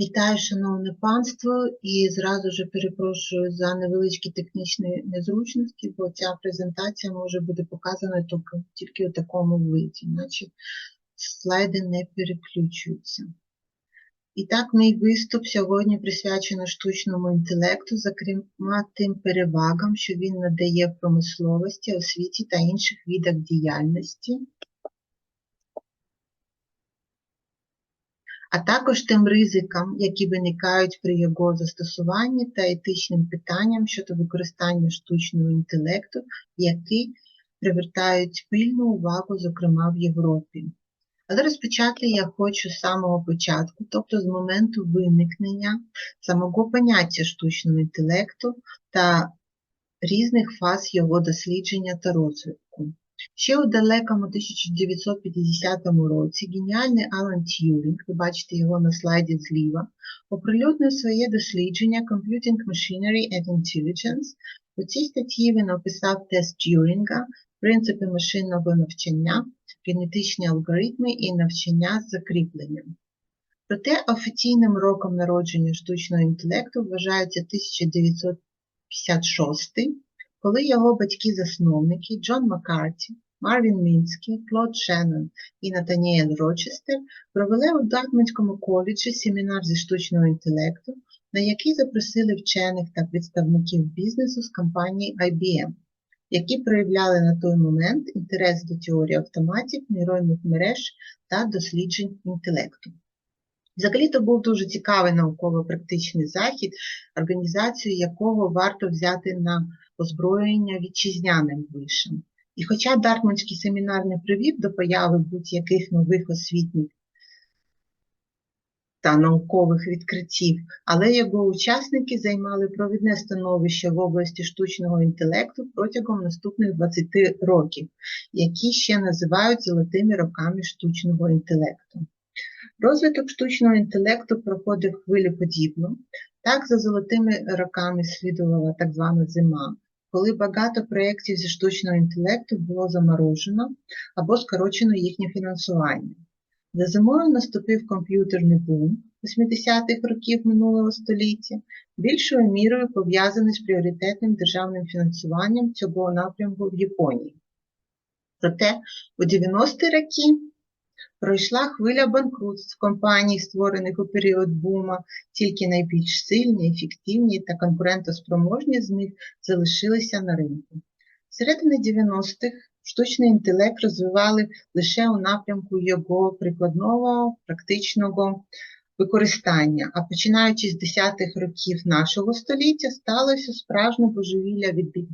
Вітаю, шановне панство, і зразу ж перепрошую за невеличкі технічні незручності, бо ця презентація може бути показана тільки, у такому виді, значить слайди не переключуються. І так, мій виступ сьогодні присвячено штучному інтелекту, зокрема тим перевагам, що він надає промисловості, освіті та інших видах діяльності. А також тим ризикам, які виникають при його застосуванні та етичним питанням щодо використання штучного інтелекту, які привертають пильну увагу, зокрема в Європі. Але розпочати я хочу з самого початку, тобто з моменту виникнення самого поняття штучного інтелекту та різних фаз його дослідження та розвитку. Ще у далекому 1950 році геніальний Алан Т'юрінг, ви бачите його на слайді зліва, оприлюднив своє дослідження Computing Machinery and Intelligence. У цій статті він описав тест Т'юрінга, принципи машинного навчання, генетичні алгоритми і навчання з закріпленням. Проте офіційним роком народження штучного інтелекту вважається 1956 коли його батьки-засновники Джон Маккарті, Марвін Мінський, Клод Шеннон і Натаніель Рочестер провели у Дартмутському коледжі семінар зі штучного інтелекту, на який запросили вчених та представників бізнесу з компанії IBM, які проявляли на той момент інтерес до теорії автоматів, нейронних мереж та досліджень інтелекту. Взагалі, то був дуже цікавий науково-практичний захід, організацію якого варто взяти на озброєння вітчизняним вишем. І хоча Дартманський семінар не привів до появи будь-яких нових освітніх та наукових відкриттів, але його учасники займали провідне становище в області штучного інтелекту протягом наступних 20 років, які ще називають золотими роками штучного інтелекту. Розвиток штучного інтелекту проходив хвилеподібно. Так, за золотими роками слідувала так звана зима, коли багато проєктів зі штучного інтелекту було заморожено або скорочено їхнє фінансування. За зимою наступив комп'ютерний бум 80-х років минулого століття, більшою мірою пов'язаний з пріоритетним державним фінансуванням цього напрямку в Японії. Проте у 90-ті роки пройшла хвиля банкрутств компаній, створених у період бума, тільки найбільш сильні, ефективні та конкурентоспроможні з них залишилися на ринку. Середини 90-х штучний інтелект розвивали лише у напрямку його прикладного, практичного використання, а починаючи з 10-х років нашого століття сталося справжнє божевілля від Big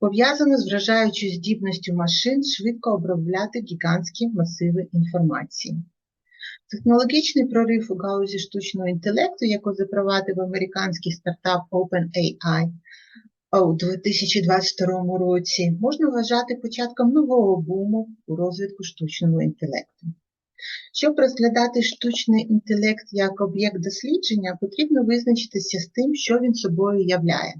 пов'язане з вражаючою здібністю машин швидко обробляти гігантські масиви інформації. Технологічний прорив у галузі штучного інтелекту, яку запровадив американський стартап OpenAI у 2022 році, можна вважати початком нового буму у розвитку штучного інтелекту. Щоб розглядати штучний інтелект як об'єкт дослідження, потрібно визначитися з тим, що він собою являє.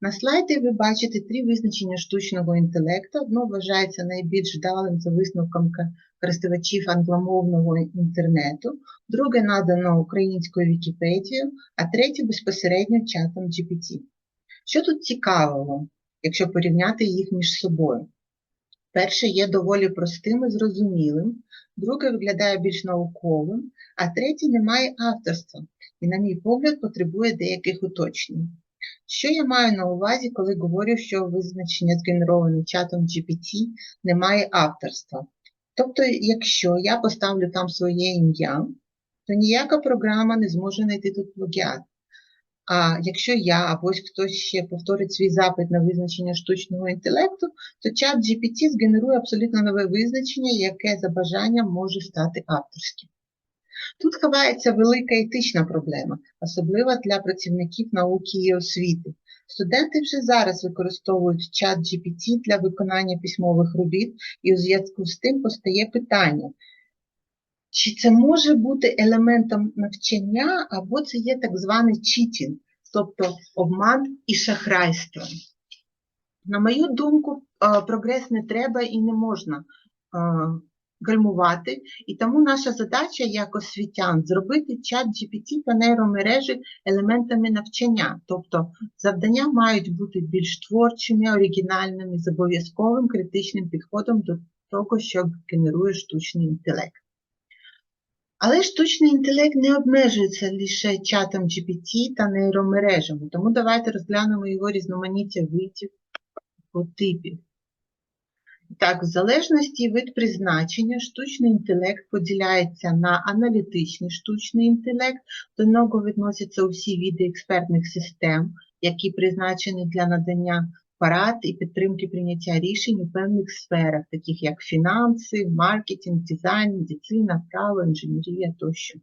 На слайді ви бачите три визначення штучного інтелекту. Одно вважається найбільш вдалим за висновком користувачів англомовного інтернету, друге надано українською Вікіпедією, а третє безпосередньо чатом GPT. Що тут цікавого, якщо порівняти їх між собою? Перше є доволі простим і зрозумілим, друге виглядає більш науковим, а третє не має авторства і, на мій погляд, потребує деяких уточнень. Що я маю на увазі, коли говорю, що визначення згенероване чатом GPT не має авторства? Тобто, якщо я поставлю там своє ім'я, то ніяка програма не зможе знайти тут плагіат. А якщо я або хтось ще повторить свій запит на визначення штучного інтелекту, то чат GPT згенерує абсолютно нове визначення, яке за бажанням може стати авторським. Тут ховається велика етична проблема, особливо для працівників науки і освіти. Студенти вже зараз використовують чат GPT для виконання письмових робіт, і у зв'язку з тим постає питання, чи це може бути елементом навчання, або це є так званий читінг, тобто обман і шахрайство. На мою думку, прогрес не треба і не можна гальмувати, і тому наша задача як освітян зробити чат GPT та нейромережі елементами навчання. Тобто завдання мають бути більш творчими, оригінальними, з обов'язковим критичним підходом до того, що генерує штучний інтелект. Але штучний інтелект не обмежується лише чатом GPT та нейромережами, тому давайте розглянемо його різноманіття видів по типів. Так, в залежності від призначення, штучний інтелект поділяється на аналітичний штучний інтелект, до нього відносяться усі види експертних систем, які призначені для надання порад і підтримки прийняття рішень у певних сферах, таких як фінанси, маркетинг, дизайн, медицина, право, інженерія тощо.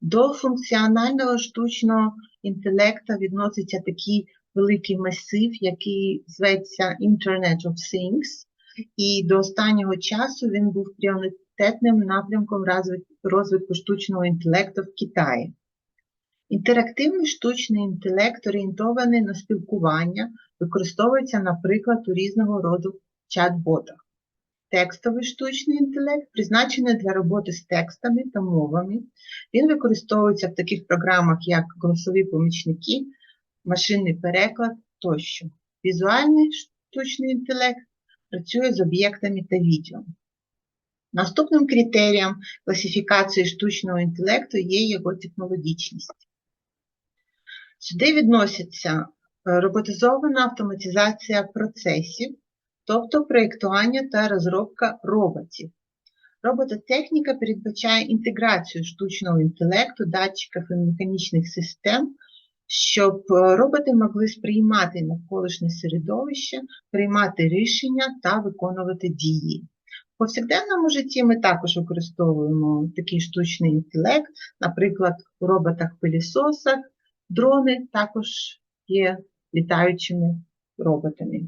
До функціонального штучного інтелекту відноситься такий великий масив, який зветься Internet of Things, і до останнього часу він був пріоритетним напрямком розвитку штучного інтелекту в Китаї. Інтерактивний штучний інтелект, орієнтований на спілкування, використовується, наприклад, у різного роду чат-ботах. Текстовий штучний інтелект призначений для роботи з текстами та мовами. Він використовується в таких програмах, як голосові помічники, машинний переклад тощо. Візуальний штучний інтелект працює з об'єктами та відео. Наступним критерієм класифікації штучного інтелекту є його технологічність. Сюди відносяться роботизована автоматизація процесів, тобто проєктування та розробка роботів. Робототехніка передбачає інтеграцію штучного інтелекту, датчиків і механічних систем, щоб роботи могли сприймати навколишнє середовище, приймати рішення та виконувати дії. В повсякденному житті ми також використовуємо такий штучний інтелект, наприклад, у роботах-пилісосах, дрони також є літаючими роботами.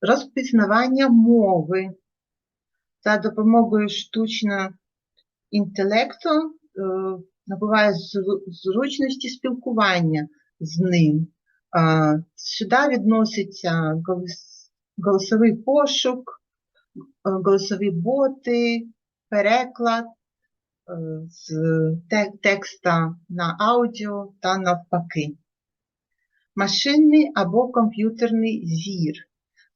Розпізнавання мови за допомогою штучного інтелекту е, набуває зручності спілкування з ним. Сюди відноситься голосовий пошук, голосові боти, переклад з текста на аудіо та навпаки. Машинний або комп'ютерний зір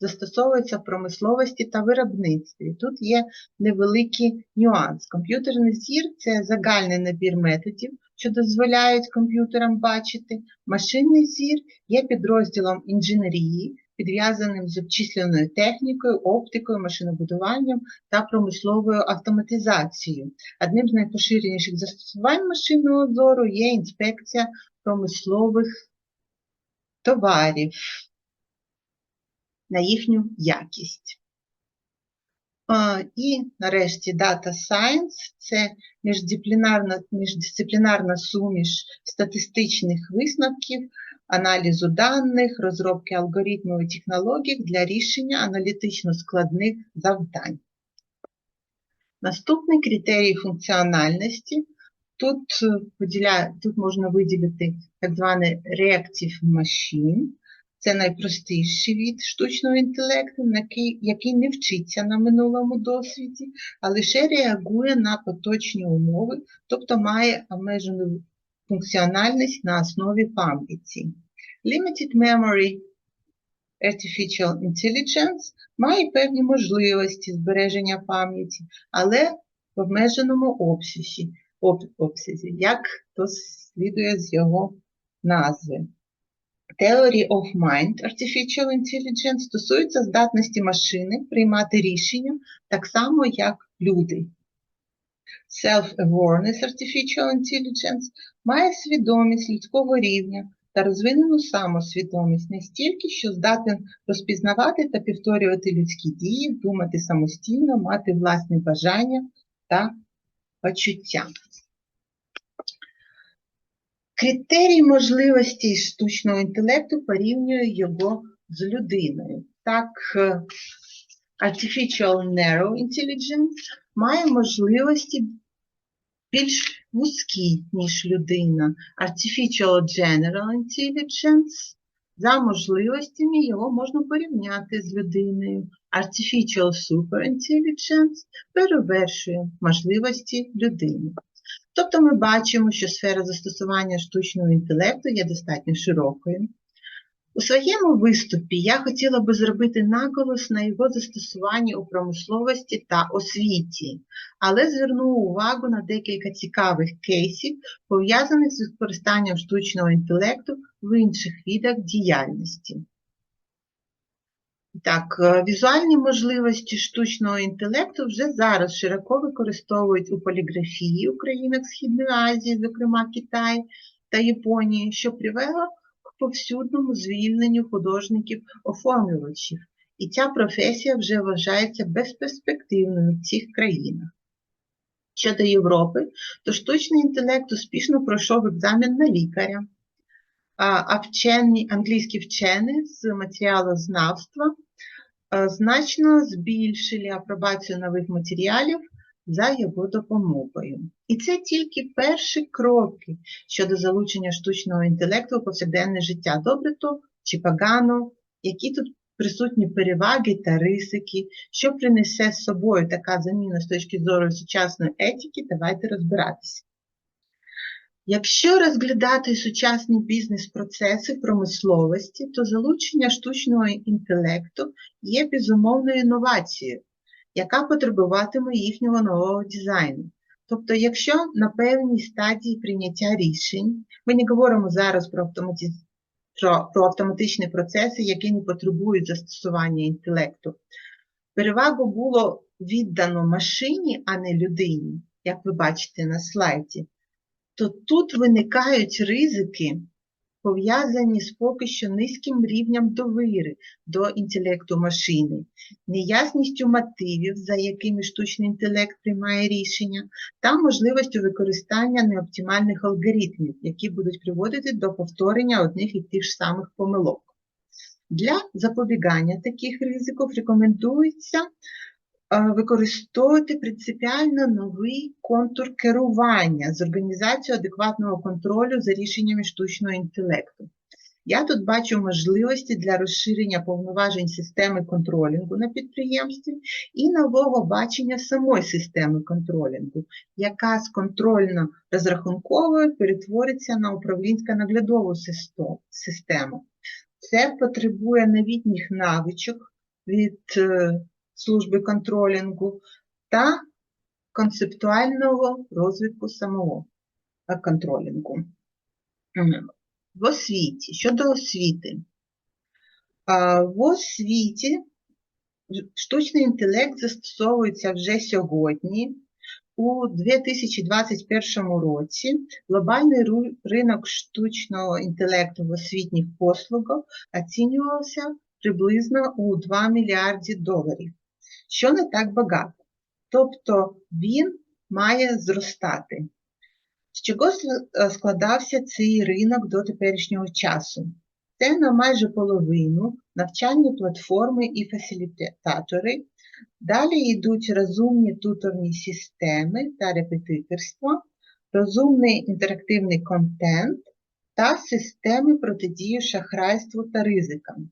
застосовується в промисловості та виробництві. Тут є невеликий нюанс. Комп'ютерний зір це загальний набір методів, що дозволяють комп'ютерам бачити. Машинний зір є підрозділом інженерії, підв'язаним з обчисленою технікою, оптикою, машинобудуванням та промисловою автоматизацією. Одним з найпоширеніших застосувань машинного зору є інспекція промислових товарів на їхню якість. І нарешті Data Science це міждисциплінарна, міждисциплінарна суміш статистичних висновків, аналізу даних, розробки алгоритмів і технологій для рішення аналітично складних завдань. Наступний критерій функціональності. Тут, поділя... Тут можна виділити так званий Reactive Machine. Це найпростіший від штучного інтелекту, який не вчиться на минулому досвіді, а лише реагує на поточні умови, тобто має обмежену функціональність на основі пам'яті. Limited Memory Artificial Intelligence має певні можливості збереження пам'яті, але в обмеженому обсязі, як то слідує з його назви. Theory of Mind Artificial Intelligence стосується здатності машини приймати рішення так само, як люди. Self-Awareness Artificial Intelligence має свідомість людського рівня та розвинену самосвідомість настільки, що здатен розпізнавати та повторювати людські дії, думати самостійно, мати власне бажання та почуття. Критерій можливості штучного інтелекту порівнює його з людиною. Так, Artificial Narrow Intelligence має можливості більш вузькі, ніж людина. Artificial General Intelligence За можливостями його можна порівняти з людиною. Artificial Superintelligence перевершує можливості людини. Тобто ми бачимо, що сфера застосування штучного інтелекту є достатньо широкою. У своєму виступі я хотіла би зробити наголос на його застосуванні у промисловості та освіті, але зверну увагу на декілька цікавих кейсів, пов'язаних з використанням штучного інтелекту в інших видах діяльності. Так, е, візуальні можливості штучного інтелекту вже зараз широко використовують у поліграфії у країнах Східної Азії, зокрема Китаї та Японії, що привело к повсюдному звільненню художників-оформлювачів. І ця професія вже вважається безперспективною в цих країнах. Щодо Європи, то штучний інтелект успішно пройшов екзамен на лікаря, а вчені, англійські вчені з матеріалознавства значно збільшили апробацію нових матеріалів за його допомогою. І це тільки перші кроки щодо залучення штучного інтелекту у повсякденне життя. Добре то чи погано, які тут присутні переваги та ризики, що принесе з собою така заміна з точки зору сучасної етики, давайте розбиратися. Якщо розглядати сучасні бізнес-процеси промисловості, то залучення штучного інтелекту є безумовною інновацією, яка потребуватиме їхнього нового дизайну. Тобто, якщо на певній стадії прийняття рішень, ми не говоримо зараз про, автомати... про, про автоматичні процеси, які не потребують застосування інтелекту, перевагу було віддано машині, а не людині, як ви бачите на слайді то тут виникають ризики, пов'язані з поки що низьким рівнем довіри до інтелекту машини, неясністю мотивів, за якими штучний інтелект приймає рішення, та можливістю використання неоптимальних алгоритмів, які будуть приводити до повторення одних і тих ж самих помилок. Для запобігання таких ризиків рекомендується використовувати принципіально новий контур керування з організацією адекватного контролю за рішеннями штучного інтелекту. Я тут бачу можливості для розширення повноважень системи контролінгу на підприємстві і нового бачення самої системи контролінгу, яка з контрольно-розрахунковою перетвориться на управлінсько-наглядову систему. Це потребує новітніх навичок від е, служби контролінгу та концептуального розвитку самого контролінгу. В освіті, щодо освіти. В освіті штучний інтелект застосовується вже сьогодні. У 2021 році глобальний ринок штучного інтелекту в освітніх послугах оцінювався приблизно у 2 мільярді доларів що не так багато. Тобто він має зростати. З чого е, складався цей ринок до теперішнього часу? Це на майже половину навчальні платформи і фасилітатори. Далі йдуть розумні туторні системи та репетиторство, розумний інтерактивний контент та системи протидії шахрайству та ризикам.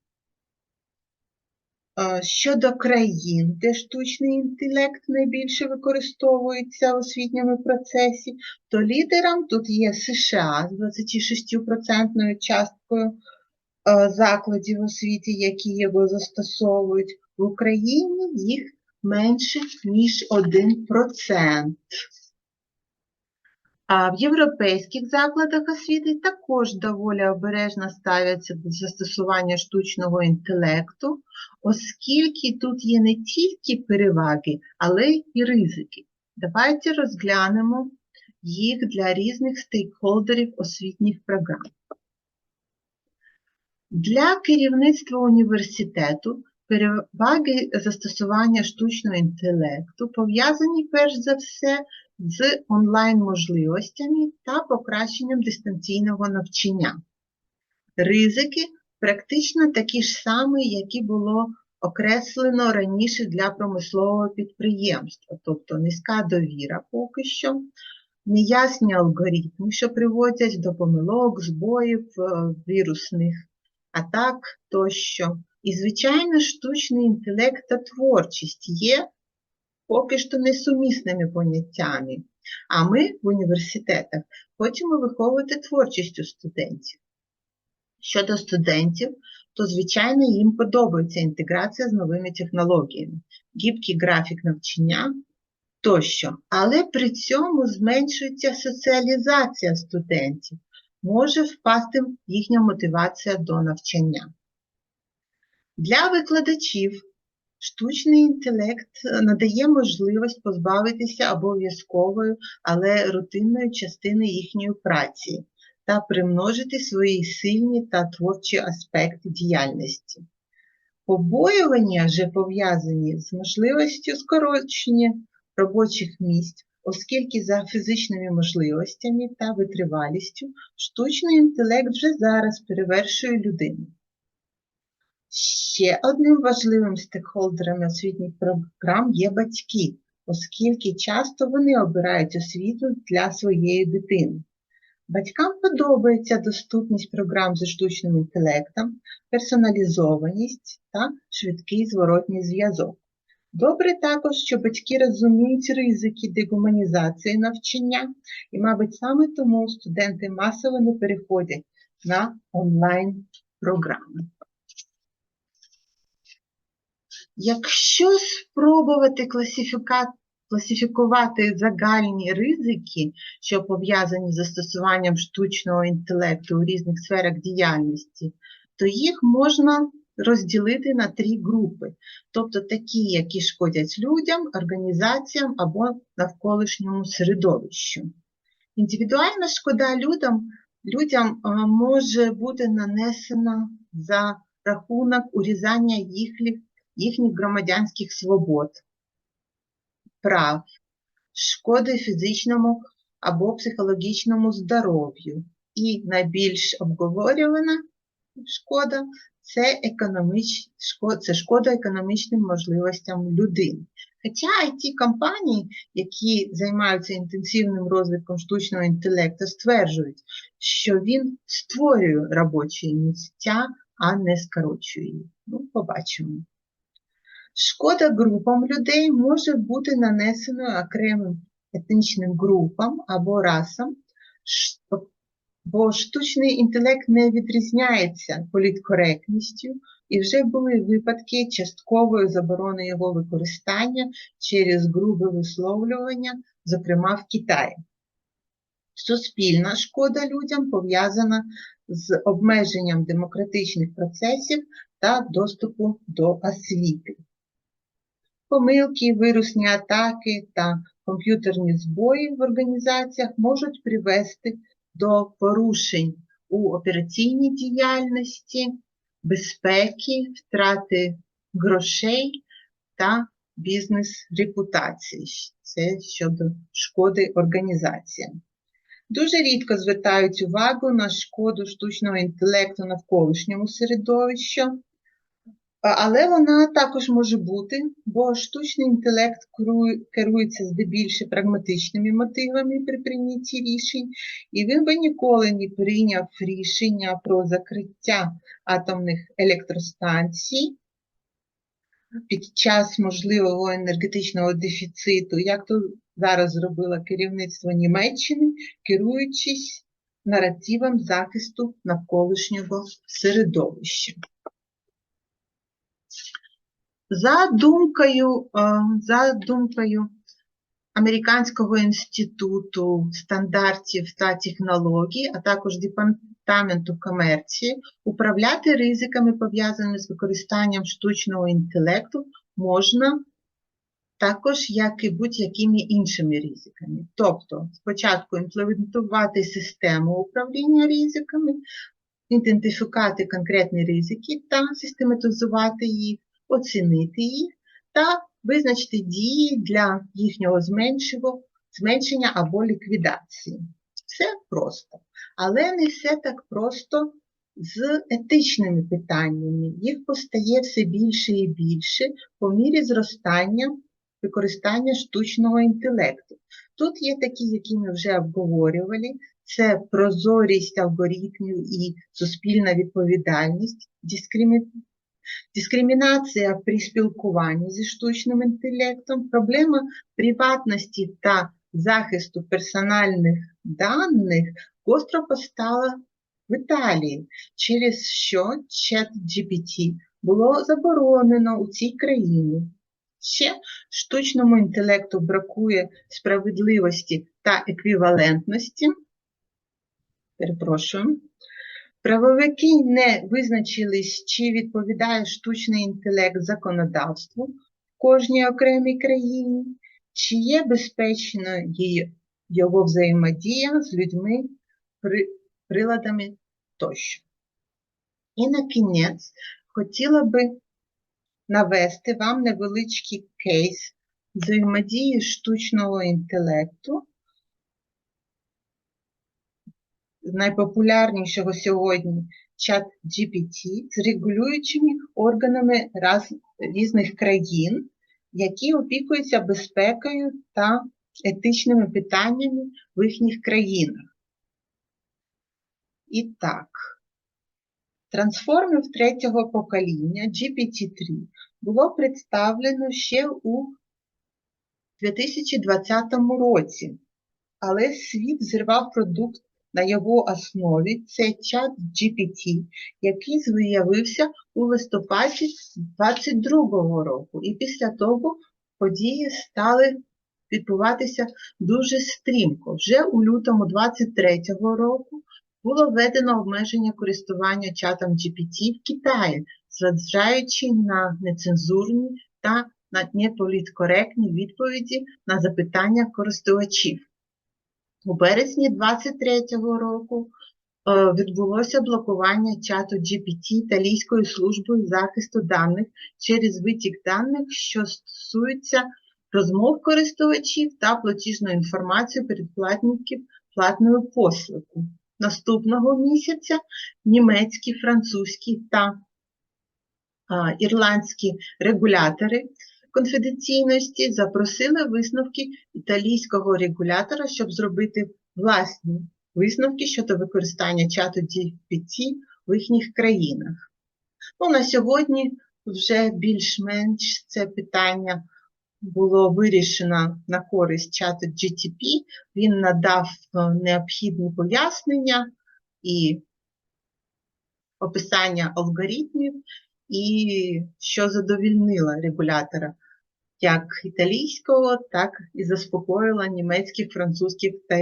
Щодо країн, де штучний інтелект найбільше використовується в освітньому процесі, то лідером тут є США з 26% часткою закладів освіти, які його застосовують. В Україні їх менше, ніж 1%. А в європейських закладах освіти також доволі обережно ставляться до застосування штучного інтелекту, оскільки тут є не тільки переваги, але й ризики. Давайте розглянемо їх для різних стейкхолдерів освітніх програм. Для керівництва університету переваги застосування штучного інтелекту пов'язані перш за все з онлайн-можливостями та покращенням дистанційного навчання. Ризики практично такі ж самі, які було окреслено раніше для промислового підприємства, тобто низька довіра поки що, неясні алгоритми, що приводять до помилок, збоїв, е, вірусних а так тощо. І, звичайно, штучний інтелект та творчість є поки що несумісними поняттями. А ми в університетах хочемо виховувати творчість у студентів. Щодо студентів, то, звичайно, їм подобається інтеграція з новими технологіями, гібкий графік навчання тощо. Але при цьому зменшується соціалізація студентів, може впасти їхня мотивація до навчання. Для викладачів штучний інтелект надає можливість позбавитися обов'язкової, але рутинної частини їхньої праці та примножити свої сильні та творчі аспекти діяльності. Побоювання вже пов'язані з можливістю скорочення робочих місць, оскільки за фізичними можливостями та витривалістю штучний інтелект вже зараз перевершує людину. Ще одним важливим стейкхолдером освітніх програм є батьки, оскільки часто вони обирають освіту для своєї дитини. Батькам подобається доступність програм зі штучним інтелектом, персоналізованість та швидкий зворотній зв'язок. Добре також, що батьки розуміють ризики дегуманізації навчання, і, мабуть, саме тому студенти масово не переходять на онлайн-програми. Якщо спробувати класифікувати загальні ризики, що пов'язані з застосуванням штучного інтелекту у різних сферах діяльності, то їх можна розділити на три групи, тобто такі, які шкодять людям, організаціям або навколишньому середовищу. Індивідуальна шкода людям, людям може бути нанесена за рахунок урізання їхніх, їхніх громадянських свобод, прав, шкоди фізичному або психологічному здоров'ю. І найбільш обговорювана шкода це економіч... це шкода економічним можливостям людини. Хоча it компанії, які займаються інтенсивним розвитком штучного інтелекту, стверджують, що він створює робочі місця, а не скорочує їх. Ну, побачимо. Шкода групам людей може бути нанесеною окремим етнічним групам або расам, бо штучний інтелект не відрізняється політкоректністю, і вже були випадки часткової заборони його використання через грубе висловлювання, зокрема в Китаї. Суспільна шкода людям пов'язана з обмеженням демократичних процесів та доступу до освіти. Помилки, вирусні атаки та комп'ютерні збої в організаціях можуть привести до порушень у операційній діяльності, безпеки, втрати грошей та бізнес-репутації. Це щодо шкоди організаціям. Дуже рідко звертають увагу на шкоду штучного інтелекту навколишньому середовищу, але вона також може бути, бо штучний інтелект керується здебільше прагматичними мотивами при прийнятті рішень, і він би ніколи не прийняв рішення про закриття атомних електростанцій під час можливого енергетичного дефіциту, як то зараз зробило керівництво Німеччини, керуючись наративом захисту навколишнього середовища. За думкою, за думкою Американського інституту стандартів та технологій, а також Департаменту комерції, управляти ризиками, пов'язаними з використанням штучного інтелекту, можна також, як і будь-якими іншими ризиками. Тобто, спочатку імплементувати систему управління ризиками, ідентифікувати конкретні ризики та систематизувати їх оцінити їх та визначити дії для їхнього зменшення або ліквідації. Все просто. Але не все так просто з етичними питаннями. Їх постає все більше і більше по мірі зростання використання штучного інтелекту. Тут є такі, які ми вже обговорювали, це прозорість алгоритмів і суспільна відповідальність, дискримінація при спілкуванні зі штучним інтелектом, проблема приватності та захисту персональних даних гостро постала в Італії, через що чат GPT було заборонено у цій країні. Ще штучному інтелекту бракує справедливості та еквівалентності. Перепрошую. Правовики не визначились, чи відповідає штучний інтелект законодавству в кожній окремій країні, чи є безпечною її- його взаємодія з людьми, приладами тощо. І на кінець хотіла би навести вам невеличкий кейс взаємодії штучного інтелекту найпопулярнішого сьогодні чат GPT з регулюючими органами раз, різних країн, які опікуються безпекою та етичними питаннями в їхніх країнах. І так, трансформер третього покоління GPT-3 було представлено ще у 2020 році, але світ зірвав продукт на його основі це чат GPT, який з'явився у листопаді 2022 року. І після того події стали відбуватися дуже стрімко. Вже у лютому 2023 року було введено обмеження користування чатом GPT в Китаї, зважаючи на нецензурні та на неполіткоректні відповіді на запитання користувачів. У березні 2023 року е, відбулося блокування чату GPT Італійською службою захисту даних через витік даних, що стосуються розмов користувачів та платіжної інформації передплатників платної послуги. Наступного місяця німецькі, французькі та а, ірландські регулятори конфіденційності запросили висновки італійського регулятора, щоб зробити власні висновки щодо використання чату GPT в їхніх країнах. Ну, на сьогодні вже більш-менш це питання було вирішено на користь чату GTP. Він надав е, необхідні пояснення і описання алгоритмів, і що задовільнило регулятора як італійського, так і заспокоїла німецьких, французьких та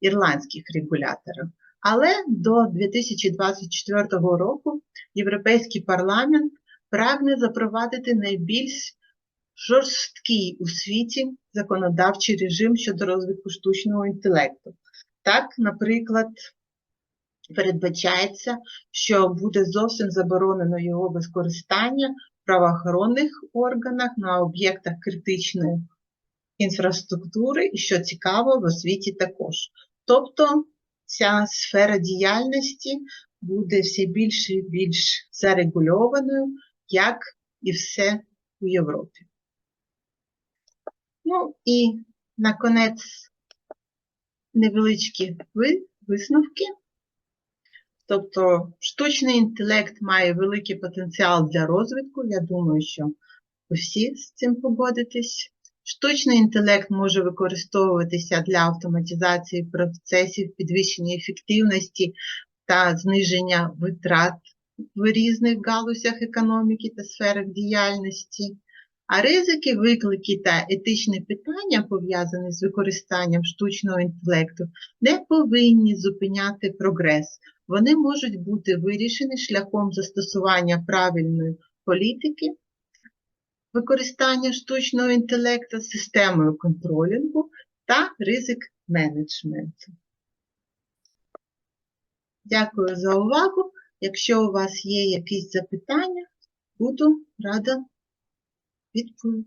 ірландських регуляторів. Але до 2024 року Європейський парламент прагне запровадити найбільш жорсткий у світі законодавчий режим щодо розвитку штучного інтелекту. Так, наприклад, передбачається, що буде зовсім заборонено його використання правоохоронних органах на об'єктах критичної інфраструктури, і що цікаво, в освіті також. Тобто ця сфера діяльності буде все більше і більш зарегульованою, як і все у Європі. Ну і наконець невеличкі висновки. Тобто штучний інтелект має великий потенціал для розвитку. Я думаю, що всі з цим погодитесь. Штучний інтелект може використовуватися для автоматизації процесів, підвищення ефективності та зниження витрат в різних галузях економіки та сферах діяльності. А ризики, виклики та етичні питання, пов'язані з використанням штучного інтелекту, не повинні зупиняти прогрес. Вони можуть бути вирішені шляхом застосування правильної політики, використання штучного інтелекту, системою контролінгу та ризик менеджменту. Дякую за увагу. Якщо у вас є якісь запитання, буду рада відповісти.